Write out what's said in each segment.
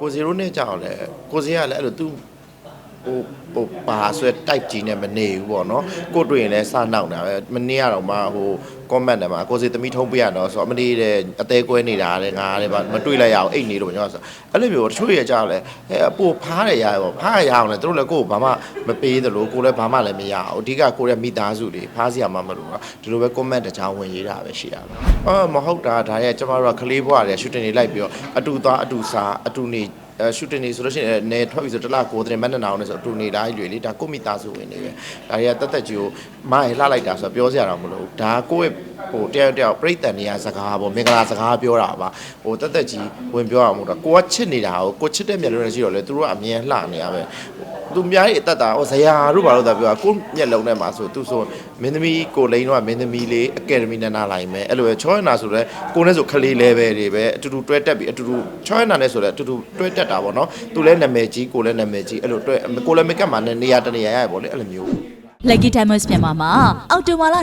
ကိုဇီရိုနဲ့ကြောက်လဲကိုဇီကလည်းအဲ့လို तू ဟိုဟိုပါဆွဲတိုက်ကြီးနဲ့မနေဘူးပေါ့နော်ကိုတွေ့ရင်လည်းစနောက်နေတာပဲမနေ့ကတော့မှဟို comment တယ်မှာကိုစီသမီးထုံးပြရတော့ဆိုတော့မနေ့တဲ့အသေးကွဲနေတာတဲ့ငါတဲ့မတွေ့လိုက်ရအောင်အိတ်နေလို့ပြောဆိုအဲ့လိုမျိုးတချို့ရကြလဲအဲအပိုဖားတယ်ရပေါ့ဖားရအောင်လဲသူတို့လည်းကိုယ်ဘာမှမပေးသလိုကိုလည်းဘာမှလည်းမရအောင်အဓိကကိုရဲ့မိသားစုတွေဖားစရာမှမလိုတော့ဒီလိုပဲ comment တချောင်းဝင်ရေးတာပဲရှိရမှာအော်မဟုတ်တာဒါရဲ့ကျမတို့ကကလေးဘွားတွေရှူတင်နေလိုက်ပြီးတော့အတူသွားအတူစားအတူနေအဲ ရှူတင်နေဆိုလို့ရှိရင်နေထွက်ပြီဆိုတလားကိုတဲ့မနဲ့နောင်နေဆိုအတူနေတိုင်းရွေလေဒါကိုမိသားစုဝင်နေပဲဒါတွေကတက်တက်ကြီးကိုမရလှလိုက်တာဆိုတော့ပြောစရာတော့မလိုဘူးဒါကိုယ့်ရဲ့ဟိုတယောက်တယောက်ပြိတ္တန်နေရစကားပေါ့မင်္ဂလာစကားပြောတာပါဟိုတက်တက်ကြီးဝင်ပြောရမှာမဟုတ်တော့ကိုကချစ်နေတာကိုကိုချစ်တဲ့မျက်လုံးနဲ့ရှိတော့လေသူတို့ကအမြင်လှနေရပဲ သူများရဲ့အသက်တာဟိုဇရာတို့ဘာလို့သာပြောတာကိုမျက်လုံးနဲ့မှာဆိုသူဆိုမင်းသမီးကိုလိန်တော့မင်းသမီးလေးအကယ်ဒမီနန္နာလိုက်မယ်အဲ့လိုပဲချောရနာဆိုတော့ကိုနဲ့ဆိုခလေး level တွေပဲအတူတူတွဲတက်ပြီးအတူတူချောရနာနဲ့ဆိုတော့အတူတူတွဲတက်တာပေါ့နော်သူလည်းနာမည်ကြီးကိုလည်းနာမည်ကြီးအဲ့လိုတွဲကိုလည်းမကတ်မှာနဲ့နေရာတနေရာရရပေါ့လေအဲ့လိုမျိုး Lucky Diamonds မြန်မာမှာအောက်တိုဘာလ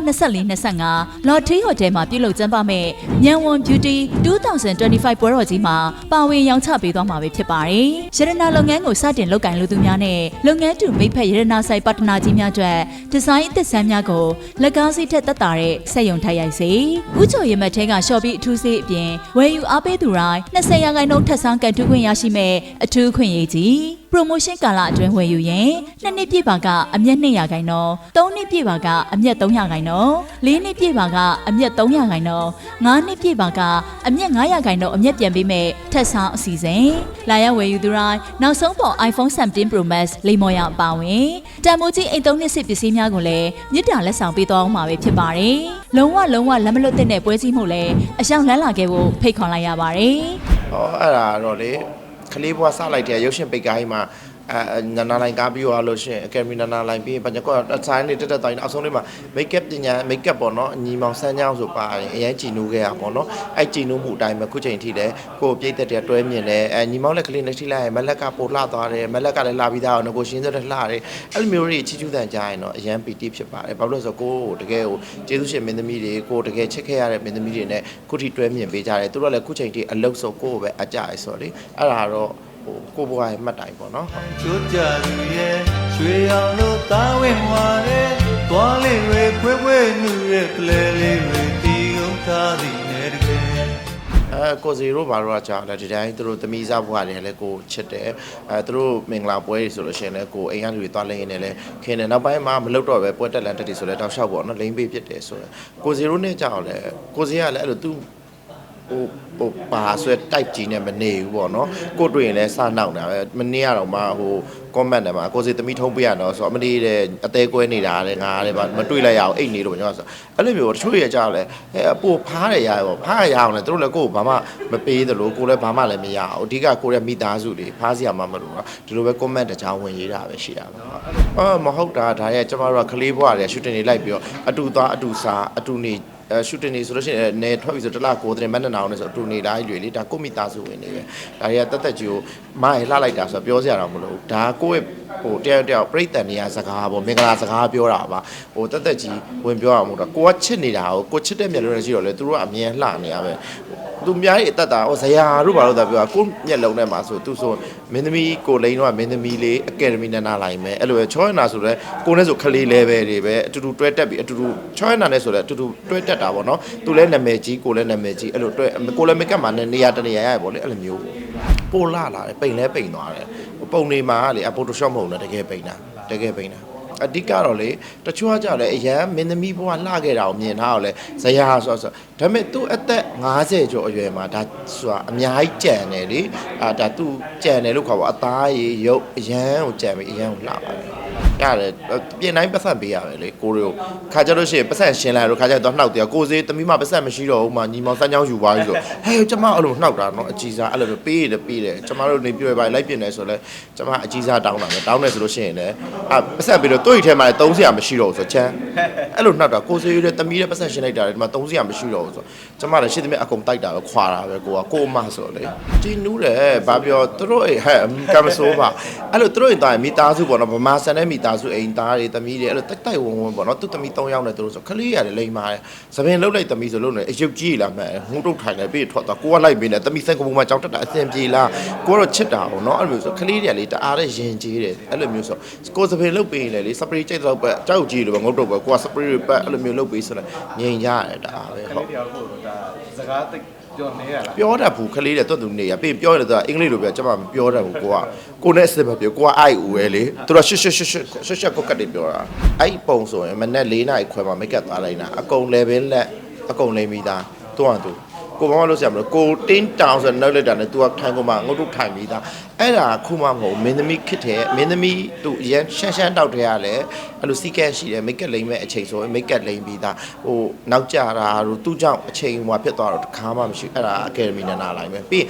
24-25 Lottery Hotel မှာပြုလုပ်ကျင်းပမဲ့ညံဝန် Beauty 2025ပွဲတော်ကြီးမှာပါဝင်ရောင်းချပေးသွားမှာပဲဖြစ်ပါတယ်။ရတနာလုပ်ငန်းကိုစတင်လုပ်ကိုင်လူသူများနဲ့လုပ်ငန်းတူမိတ်ဖက်ရတနာဆိုင်ပါတနာကြီးများအတွက်ဒီဇိုင်းအသစ်ဆန်းများကိုလက်ကားစီးထက်သက်တာတဲ့စက်ရုံထိုက်ရိုက်စေ။ဥချိုရမတ်ထဲကရှော့ပြီးအထူးစေးအပြင်ဝယ်ယူအားပေးသူတိုင်း20ရာခိုင်နှုန်းထပ်ဆောင်ကန်တူးခွင့်ရရှိမဲ့အထူးခွင့်ရေးကြီး။ promotion ကာလအတွင်းဝယ်ယူရင်နှစ်နှစ်ပြည့်ပါကအမျက်200ခိုင်နှုန်းသုံးနှစ်ပြည့်ပါကအမျက်300ခိုင်နှုန်းလေးနှစ်ပြည့်ပါကအမျက်300ခိုင်နှုန်းငါးနှစ်ပြည့်ပါကအမျက်900ခိုင်နှုန်းအမျက်ပြန်ပေးမဲ့ထက်ဆောင်အစီအစဉ်လာရောက်ဝယ်ယူသူတိုင်းနောက်ဆုံးပေါ် iPhone 17 Pro Max လိမ္မော်ရအပါဝင်တန်မိုးကြီးအိမ်သုံးနှစ်စစ်ပစ္စည်းများကိုလည်းမြစ်တာလက်ဆောင်ပေးသွားအောင်မှာပဲဖြစ်ပါတယ်လုံးဝလုံးဝလက်မလွတ်တဲ့ပွဲစည်းမှုလည်းအရှောင်လန်းလာခဲ့ဖို့ဖိတ်ခေါ်လိုက်ရပါတယ်ဟောအဲ့ဒါတော့လေ ကလေးဘွားစလိုက်တဲ့ရုပ်ရှင်ပိတ်ကိုင်းမှာ အဲနာနာလိုင်းကားပြီးသွားလို့ရှိရင်အကယ်မီနာနာလိုင်းပြီးရင်ဘာညကောအဆိုင်လေးတက်တက်တိုင်းအောက်ဆုံးလေးမှာမိတ်ကပ်ပညာမိတ်ကပ်ပေါ့နော်ညီမောင်ဆန်းချောင်းဆိုပါတယ်အရင်ကြည်နူးခဲ့ရပေါ့နော်အဲ့ကြည်နူးမှုအတိုင်းပဲခုချိန်ထိလည်းကိုယ်ပြိတ်သက်တဲ့တွဲမြင်တယ်အဲညီမောင်လည်းကလေးနဲ့ထိလိုက်ရင်မလက်ကပိုလှသွားတယ်မလက်ကလည်းလာပြီးသားအောင်ကိုရှင်းစတဲ့လှတယ်အဲ့လိုမျိုးတွေချီချူးတန်ကြရင်တော့အရန်ပီတိဖြစ်ပါတယ်ဘာလို့လဲဆိုတော့ကိုယ်တကယ်ကိုကျေးဇူးရှင်မင်းသမီးတွေကိုတကယ်ချစ်ခဲ့ရတဲ့မင်းသမီးတွေနဲ့ခုထိတွဲမြင်ပေးကြတယ်သူတို့လည်းခုချိန်ထိအလုတ်ဆိုကိုယ်ပဲအကြရဆိုတော့လေအဲ့ဒါတော့ ဟိုကိုဘွားရဲ့မှတ်တိုင်ပေါ့နော်ချိုးကြလူရဲ့ရွှေအောင်လို့တာဝင်ဝါတဲ့သွားလေးတွေဖွေးဖွေးနူရဲ့ကလေးလေးတွေတီကုန်းထားသည်နဲ့တကယ်အဲကိုစီတို့ဘာလို့ကကြာလဲဒီတိုင်းသူတို့သမီးစားဘွားတွေလည်းကိုချစ်တယ်အဲသူတို့မင်္ဂလာပွဲတွေဆိုလို့ရှိရင်လည်းကိုအိမ်ကလူတွေသွားလင်းနေလည်းခင်တယ်နောက်ပိုင်းမှာမလုပ်တော့ပဲပွဲတက်လန်တက်တွေဆိုလည်းတောက်လျှောက်ပေါ့နော်လိမ့်ပေးဖြစ်တယ်ဆိုတော့ကိုစီတို့နဲ့ကြာလဲကိုစီကလည်းအဲ့လိုသူ ဟိုဟိုပါဆွဲတိုက်ကြီးနဲ့မနေဘူးပေါ့နော်ကိုတွေ့ရင်လည်းစနောက်နေတာပဲမနေ့ကတော့မှဟို comment တယ်မှာကိုစီသမီးထုံးပြရတော့ဆိုတော့မနေ့တဲ့အသေးကွဲနေတာတဲ့ငါတဲ့မတွေ့လိုက်ရအောင်အိတ်နေလို့ပြောဆိုအဲ့လိုမျိုးတချို့ရကြလဲအဲအပိုဖားတယ်ရပေါ့ဖားရအောင်လဲသူတို့လည်းကိုယ်ဘာမှမပေးသလိုကိုလည်းဘာမှလည်းမရအောင်အဓိကကိုရဲ့မိသားစုတွေဖားစရာမှမလိုတော့ဒီလိုပဲ comment တချောင်းဝင်ရေးတာပဲရှိရမှာအော်မဟုတ်တာဒါရဲ့ကျမတို့ကကလေးဘွားတွေရှူတင်နေလိုက်ပြီးတော့အတူသွားအတူစားအတူနေအဲ ရှူတင်နေဆိုလို့ရှိရင်နေထွက်ပြီဆိုတလားကိုတဲ့မနဲ့နောင်နေဆိုအတူနေတိုင်းရွေလေဒါကိုမိသားစုဝင်နေပဲဒါတွေကတက်တက်ကြီးကိုမရလှလိုက်တာဆိုတော့ပြောစရာတော့မလိုဘူးဒါကိုယ့်ရဲ့ဟိုတယောက်တယောက်ပြိတ္တန်နေရစကားပေါ့မင်္ဂလာစကားပြောတာပါဟိုတက်တက်ကြီးဝင်ပြောရမှာမဟုတ်တော့ကိုကချစ်နေတာကိုကိုချစ်တဲ့မျက်လုံးနဲ့ရှိတော့လေသူတို့ကအမြင်လှနေရပဲ သူများရဲ့အသက်တာဟိုဇရာတို့ဘာလို့သာပြောတာကိုမျက်လုံးနဲ့မှာဆိုသူဆိုမင်းသမီးကိုလိန်တော့မင်းသမီးလေးအကယ်ဒမီနန္နာလိုက်မယ်အဲ့လိုပဲချောရနာဆိုတော့ကိုနဲ့ဆိုခလေး level တွေပဲအတူတူတွဲတက်ပြီးအတူတူချောရနာနဲ့ဆိုတော့အတူတူတွဲတက်တာပေါ့နော်သူလည်းနာမည်ကြီးကိုလည်းနာမည်ကြီးအဲ့လိုတွဲကိုလည်းမကတ်မှာနေရာတနေရာရရပေါ့လေအဲ့လိုမျိုးပိုလာလာတယ်ပိန်လဲပိန်သွားတယ်ပုံနေမှာလေအဖိုတိုရှော့မဟုတ်ဘူးတကယ်ပိန်တာတကယ်ပိန်တာ အဓိကတော့လေတချို့ကကြောက်လေအရန်မင်းသမီးဘဝလှခဲ့တာကိုမြင်ထားတော့လေဇရာဆိုဆိုဒါပေမဲ့သူ့အသက်50ကျော်အရွယ်မှာဒါဆိုတာအများကြီးကြံတယ်လေအာဒါသူကြံတယ်လို့ခေါ်ပါအသားရည်ရုပ်အရန်ကိုကြံပြီးအရန်ကိုလှပါတယ် ရတယ်ပြင်တိုင်းပတ်သက်ပေးရပဲလေကိုရီကိုခါကြလို့ရှိရင်ပတ်သက်ရှင်းလိုက်တော့ခါကြတော့နှောက်တယ်ကိုစေးသမီးမပတ်သက်မရှိတော့ဘူးမှညီမောင်စမ်းချောင်းယူသွားပြီဆိုဟဲ့ကျမအဲ့လိုနှောက်တာနော်အကြီးစားအဲ့လိုပေးရတယ်ပေးတယ်ကျမတို့နေပြွယ်ပါလိုက်ပြင်တယ်ဆိုလဲကျမအကြီးစားတောင်းတာပဲတောင်းတယ်ဆိုလို့ရှိရင်လည်းအပတ်သက်ပြီးတော့တွေးထဲမှာလည်းသုံးစရာမရှိတော့ဘူးဆိုချမ်းအဲ့လိုနှောက်တာကိုစေးရတဲ့သမီးရဲ့ပတ်သက်ရှင်းလိုက်တာလေဒီမှာသုံးစရာမရှိတော့ဘူးဆိုကျမလည်းရှင်းသမီးအကုန်တိုက်တာပဲခွာတာပဲကိုကကိုအမဆိုလေကြည်နူးတယ်ဘာပြောသူတို့ဟဲ့ကမဆိုးပါအဲ့လိုသူတို့ရင်သွားရင်မိသားစုပေါ့နော်ဗမာဆန်တဲ့မိသားသားစုအိမ်သားတွေသမီးတွေအဲ့လိုတိုက်တိုက်ဝုံဝုံပေါ့နော်သူသမီး၃ယောက်နဲ့သူတို့ဆိုခလေးရတယ်လိမ့်ပါတယ်သပင်လှုပ်လိုက်သမီးဆိုလို့နေအယုတ်ကြီးလာမှန်ငုံတုတ်ထိုင်လိုက်ပြီးထွက်သွားကိုကလိုက်ပြီးနေသမီးစင်ကပူမှာကြောက်တက်တာအဆင်ပြေလားကိုကတော့ချစ်တာပေါ့နော်အဲ့လိုမျိုးဆိုခလေးတွေကလေတအားတဲ့ရင်ကြီးတယ်အဲ့လိုမျိုးဆိုကိုသပင်လှုပ်ပြီးရင်လေစပရေးကြိတ်တော့ပဲကြောက်ကြီးလိုပဲငုံတုတ်ပဲကိုကစပရေးပဲအဲ့လိုမျိုးလှုပ်ပြီးဆိုတော့ငြိမ်ကြရတယ်တအားပဲဟုတ်တရားကိုဒါစကားသိ ပြောနေရလားပြောတတ်ဘူးခလေးတွေတွတ်သူနေရပြီးပြောရတယ်သူကအင်္ဂလိပ်လိုပြောကျွန်မမပြောတတ်ဘူးကိုကကိုနဲ့အစ်မပြောကိုကအိုက်ဦးပဲလေသူကရှစ်ရှစ်ရှစ်ရှစ်ရှစ်ရှစ်ကိုကတ်တွေပြောတာအဲ့ပုံဆိုရင်မနေ့၄နာရီခွဲမှာမိတ်ကပ်သွားလိုက်တာအကုန် level လက်အကုန်လိမ့်ပြီးသားသူကသူ ကိုဘာမှလုပ်စရာမလိုကိုတင်းတောင်ဆိုနောက်လိုက်တာနဲ့ तू ကထိုင်ကုန်မှာငုတ်တုတ်ထိုင်ပြီးသားအဲ့ဒါခုမှမဟုတ်မင်းသမီးခစ်တဲ့မင်းသမီးသူအရန်ရှမ်းရှမ်းတောက်တဲ့ရလဲအဲ့လိုစီကက်ရှိတယ်မိတ်ကပ်လိမ့်မဲ့အချိန်ဆိုရင်မိတ်ကပ်လိမ့်ပြီးသားဟိုနောက်ကြတာတို့သူ့ကြောင့်အချိန်ဟိုဖြစ်သွားတော့တခါမှမရှိအဲ့ဒါအကယ်ဒမီနဲ့နာလိုက်မယ်ပြီး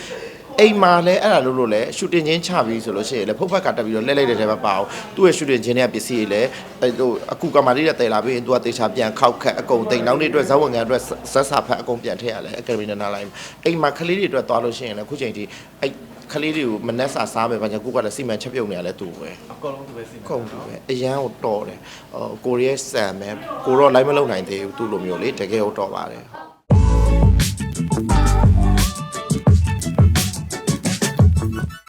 အိမ်မှာလဲအဲ့ဒါလို့လို့လဲရှူတင်ချင်းချပြီးဆိုလို့ရှိရင်လဲဖုတ်ဖက်ကတက်ပြီးတော့လဲလိုက်တဲ့ထဲမှာပါအောင်သူ့ရဲ့ရှူတင်ချင်းတွေကပစ္စည်းတွေလဲအဲ့ဟိုအခုကမာလေးတွေတည်လာပြီးရင်သူကတေချာပြန်ခောက်ခက်အကုန်တိမ်နောက်နေ့အတွက်ဇက်ဝင်ကန်အတွက်ဇက်စာဖက်အကုန်ပြန်ထည့်ရလဲအကယ်ဒမီနဲ့နာလိုက်မယ်အိမ်မှာကလေးတွေအတွက်သွားလို့ရှိရင်လဲခုချိန်ထိအဲ့ကလေးတွေကိုမနှက်စာစားမယ်ဘာကြောင့်ကိုကလည်းစီမံချက်ပြုတ်နေရလဲသူပဲအကုန်လုံးသူပဲစီမံကုန်ပြီပဲအရန်ကိုတော်တယ်ဟိုကိုရီးယားဆန်ပဲကိုတော့လိုက်မလုံနိုင်သေးဘူးသူ့လိုမျိုးလေတကယ်ကိုတော်ပါတယ်